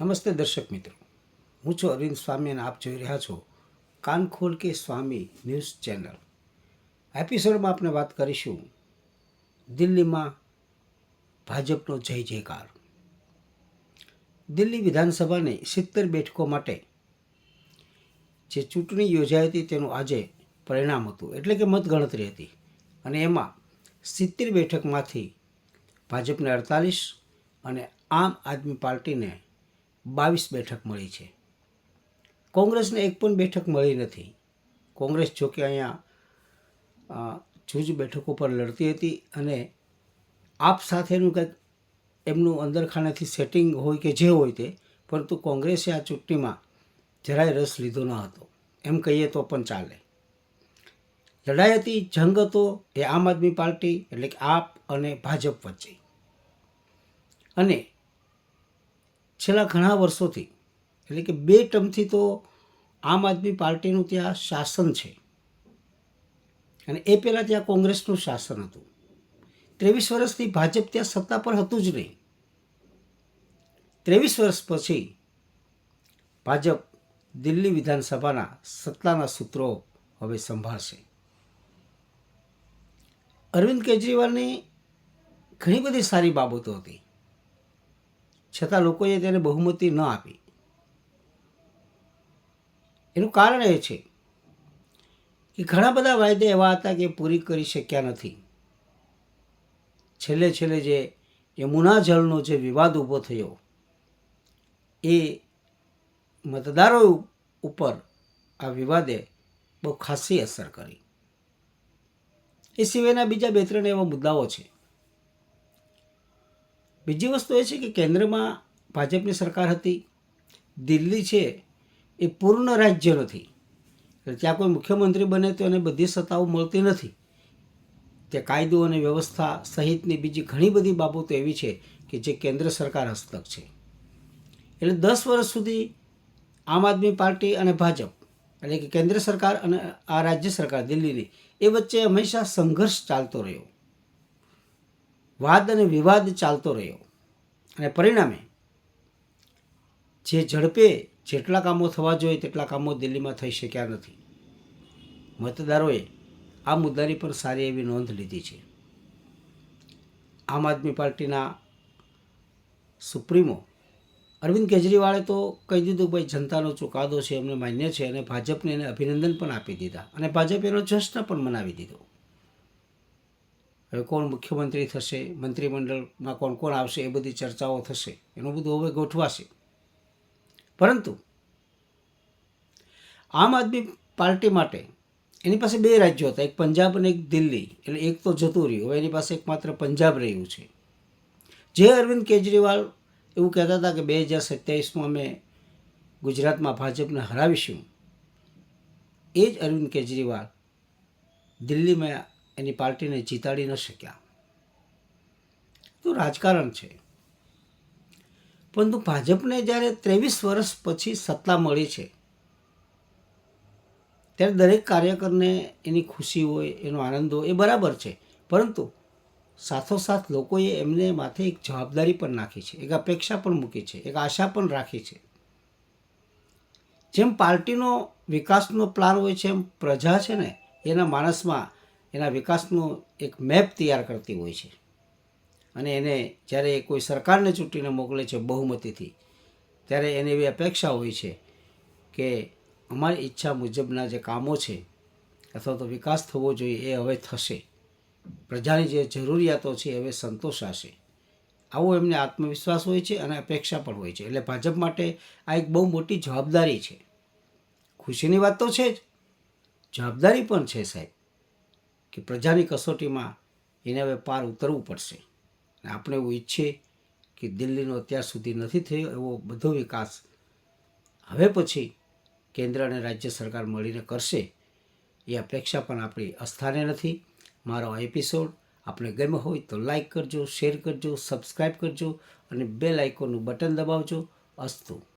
નમસ્તે દર્શક મિત્રો. હું છું અરવિંદ સ્વામી અને આપ જોઈ રહ્યા છો કાન ખોલ કે સ્વામી ન્યૂઝ ચેનલ. એપિસોડમાં આપણે વાત કરીશું દિલ્હીમાં ભાજપનો જય જયકાર. દિલ્હી વિધાનસભાની સિત્તેર બેઠકો માટે જે ચૂંટણી યોજાઈ હતી તેનું આજે પરિણામ હતું. એટલે કે મતગણતરી હતી. અને એમાં સિત્તેર બેઠકમાંથી ભાજપને અડતાલીસ અને આમ આદમી પાર્ટીને બાવીસ બેઠક મળી છે. કોંગ્રેસને એક પણ બેઠક મળી નથી. કોંગ્રેસ જોકે અહીંયા જૂજ બેઠકો પર લડતી હતી અને આપ સાથેનું કંઈક એમનું અંદરખાનાથી સેટિંગ હોય કે જે હોય તે, પરંતુ કોંગ્રેસે આ ચૂંટણીમાં જરાય રસ લીધો ન હતો. એમ કહીએ તો પણ ચાલે. લડાઈ હતી, જંગ હતો, એ આમ આદમી પાર્ટી એટલે કે આપ અને ભાજપ વચ્ચે. અને છેલ્લા ઘણા વર્ષોથી, એટલે કે બે ટર્મથી તો આમ આદમી પાર્ટીનું ત્યાં શાસન છે. અને એ પહેલાં ત્યાં કોંગ્રેસનું શાસન હતું. ત્રેવીસ વર્ષથી ભાજપ ત્યાં સત્તા પર હતું જ નહીં. ત્રેવીસ વર્ષ પછી ભાજપ દિલ્હી વિધાનસભાના સત્તાના સૂત્રો હવે સંભાળશે. અરવિંદ કેજરીવાલની ઘણી બધી સારી બાબતો હતી. છતાં લોકોએ તેને બહુમતી ન આપી. એનું કારણ એ છે કે ઘણા બધા વાયદા એવા હતા કે પૂરી કરી શક્યા નથી. છેલ્લે છેલ્લે જે યમુના જળનો જે વિવાદ ઊભો થયો, એ મતદારો ઉપર આ વિવાદે બહુ ખાસી અસર કરી. એ સિવાયના બીજા બે ત્રણ એવા મુદ્દાઓ છે. બીજી વસ્તુ એ છે કે કેન્દ્રમાં ભાજપની સરકાર હતી, દિલ્હી છે એ પૂર્ણ રાજ્ય નથી. ત્યાં કોઈ મુખ્યમંત્રી બને તો એને બધી સત્તાઓ મળતી નથી. તે કાયદો અને વ્યવસ્થા સહિતની બીજી ઘણી બધી બાબતો એવી છે કે જે કેન્દ્ર સરકાર હસ્તક છે. એટલે દસ વર્ષ સુધી આમ આદમી પાર્ટી અને ભાજપ, એટલે કે કેન્દ્ર સરકાર અને આ રાજ્ય સરકાર દિલ્હીની, એ વચ્ચે હંમેશા સંઘર્ષ ચાલતો રહ્યો. વાદ અને વિવાદ ચાલતો રહ્યો. અને પરિણામે જે ઝડપે જેટલા કામો થવા જોઈએ તેટલા કામો દિલ્હીમાં થઈ શક્યા નથી. મતદારોએ આ મુદ્દાની પણ સારી એવી નોંધ લીધી છે. આમ આદમી પાર્ટીના સુપ્રીમો અરવિંદ કેજરીવાલે તો કહી દીધું ભાઈ જનતાનો ચુકાદો છે એમને માન્ય છે અને ભાજપને એને અભિનંદન પણ આપી દીધા. અને ભાજપે એનો જશ્ન પણ મનાવી દીધો. હવે કોણ મુખ્યમંત્રી થશે, મંત્રીમંડળમાં કોણ કોણ આવશે, એ બધી ચર્ચાઓ થશે. એનું બધું હવે ગોઠવાશે. પરંતુ આમ આદમી પાર્ટી માટે એની પાસે બે રાજ્યો હતા, એક પંજાબ અને એક દિલ્હી. એટલે એક તો જતું રહ્યું. હવે એની પાસે એકમાત્ર પંજાબ રહ્યું છે. જે અરવિંદ કેજરીવાલ એવું કહેતા હતા કે બે હજાર સત્યાવીસમાં અમે ગુજરાતમાં ભાજપને હરાવીશું. એ જ અરવિંદ કેજરીવાલ દિલ્હીમાં એની પાર્ટીને જીતાડી ન શક્યા. તો રાજકારણ છે. પરંતુ ભાજપને જ્યારે ત્રેવીસ વર્ષ પછી સત્તા મળી છે, ત્યારે દરેક કાર્યકરને એની ખુશી હોય, એનો આનંદ હોય, એ બરાબર છે. પરંતુ સાથોસાથ લોકોએ એમને માથે એક જવાબદારી પણ નાખી છે, એક અપેક્ષા પણ મૂકી છે, એક આશા પણ રાખી છે. જેમ પાર્ટીનો વિકાસનો પ્લાન હોય છે, એમ પ્રજા છે ને, એના માણસમાં એના વિકાસનો એક મેપ તૈયાર કરતી હોય છે. અને એને જ્યારે કોઈ સરકારને ચૂંટીને મોકલે છે બહુમતીથી, ત્યારે એને એવી અપેક્ષા હોય છે કે અમારી ઈચ્છા મુજબના જે કામો છે અથવા તો વિકાસ થવો જોઈએ એ હવે થશે. પ્રજાની જે જરૂરિયાતો છે હવે સંતોષાશે. આવો એમને આત્મવિશ્વાસ હોય છે અને અપેક્ષા પણ હોય છે. એટલે ભાજપ માટે આ એક બહુ મોટી જવાબદારી છે. ખુશીની વાત તો છે જ. જવાબદારી પણ છે સાહેબ. કે પ્રજાની કસોટીમાં એને હવે પાર ઉતરવું પડશે. અને આપણે એવું ઈચ્છીએ કે દિલ્હીનો અત્યાર સુધી નથી થયો એવો બધો વિકાસ હવે પછી કેન્દ્ર અને રાજ્ય સરકાર મળીને કરશે એ અપેક્ષા પણ આપણી અસ્થાને નથી. મારો આ એપિસોડ આપણે ગમ્યો હોય તો લાઇક કરજો, શેર કરજો સબસ્ક્રાઈબ કરજો અને બેલ આઇકોનનું બટન દબાવજો. અસ્તુ.